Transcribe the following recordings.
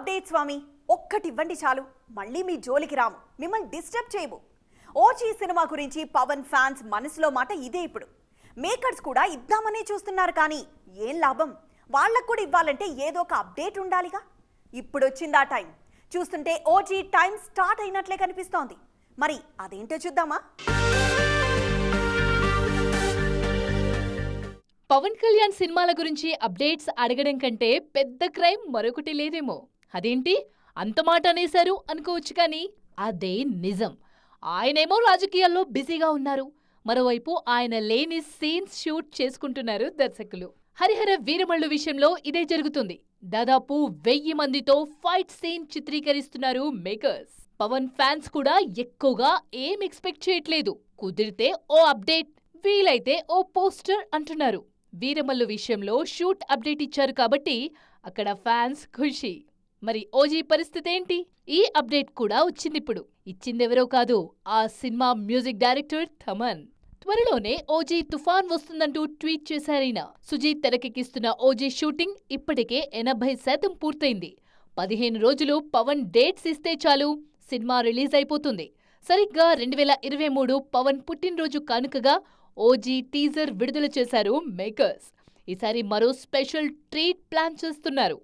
Update స్వామి ఒక్కటివ్వండి చాలు. మళ్ళీ మీ జోలికి రాము. మిమ్మల్ని డిస్టర్బ్ చేయము. ఓజీ సినిమా గురించి పవన్ ఫ్యాన్స్ మనసులో మాట ఇదే ఇప్పుడు. మేకర్స్ కూడా ఇద్దామనే చూస్తున్నారు కానీ ఏం లాభం? వాళ్ళకు కూడా ఇవ్వాలంటే ఏదో ఒక అప్డేట్ ఉండాలిగా. ఇప్పుడు వచ్చింది ఆ టైం? చూస్తుంటే ఓజీ టైం స్టార్ట్ అయినట్లే కనిపిస్తోంది. మరి అదేంటో చూద్దామా? పవన్ కళ్యాణ్ సినిమాల గురించి అప్డేట్స్ అడగడం కంటే పెద్ద క్రైమ్ మరొకటి లేదేమో. అదేంటి? అంత మాట అనేశారు అనుకోవచ్చు కానీ అదే నిజం. ఆయనేమో రాజకీయాల్లో బిజీగా ఉన్నారు. మరోవైపు ఆయన లేని సీన్స్ షూట్ చేసుకుంటున్నారు దర్శకులు. హరిహర వీరమల్లు విషయంలో ఇదే జరుగుతుంది. దాదాపు వెయ్యి మందితో ఫైట్ సీన్ చిత్రీకరిస్తున్నారు మేకర్స్. పవన్ ఫ్యాన్స్ కూడా ఎక్కువగా ఏం ఎక్స్పెక్ట్ చేయట్లేదు. కుదిరితే ఓ అప్డేట్ వీలైతే ఓ పోస్టర్ అంటున్నారు. వీరమల్లు విషయంలో షూట్ అప్డేట్ ఇచ్చారు కాబట్టి అక్కడ ఫ్యాన్స్ ఖుషి. మరి ఓజీ పరిస్థితి ఏంటి ఈ అప్డేట్ కూడా వచ్చిందిప్పుడు. ఇచ్చిందెవరో కాదు ఆ సినిమా మ్యూజిక్ డైరెక్టర్ థమన్. త్వరలోనే ఓజీ తుఫాన్ వస్తుందంటూ ట్వీట్ చేశారైన సుజీత్ తెరకెక్కిస్తున్న ఓజీ షూటింగ్ ఇప్పటికే ఎనభై శాతం పూర్తయింది. పదిహేను రోజులు పవన్ డేట్స్ ఇస్తే చాలు సినిమా రిలీజ్ అయిపోతుంది. సరిగ్గా రెండు వేల ఇరవై మూడు పవన్ పుట్టినరోజు కానుకగా ఓజీ టీజర్ విడుదల చేశారు మేకర్స్. ఈసారి మరో స్పెషల్ ట్రీట్ ప్లాన్ చేస్తున్నారు.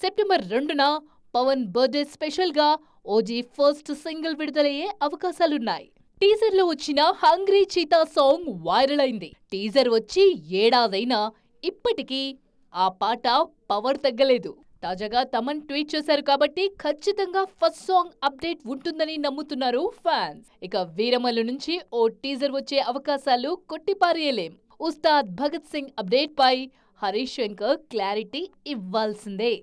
సెప్టెంబర్ రెండున పవన్ బర్త్డే స్పెషల్గా ఓజీ ఫస్ట్ సింగిల్ విడుదలయ్యే అవకాశాలున్నాయి. టీజర్లో వచ్చిన హంగ్రీ చీతా సాంగ్ వైరల్ అయింది. టీజర్ వచ్చి ఏడాదైనా ఇప్పటికీ ఆ పాట పవర్ తగ్గలేదు. తాజాగా తమన్ ట్వీట్ చేశారు కాబట్టి ఖచ్చితంగా ఫస్ట్ సాంగ్ అప్డేట్ ఉంటుందని నమ్ముతున్నారు ఫ్యాన్స్. ఇక వీరమల్లు నుంచి ఓ టీజర్ వచ్చే అవకాశాలు కొట్టిపారేయలేం. ఉస్తాద్ భగత్ సింగ్ అప్డేట్ పై హరీష్ శంకర్ క్లారిటీ ఇవ్వాల్సిందే.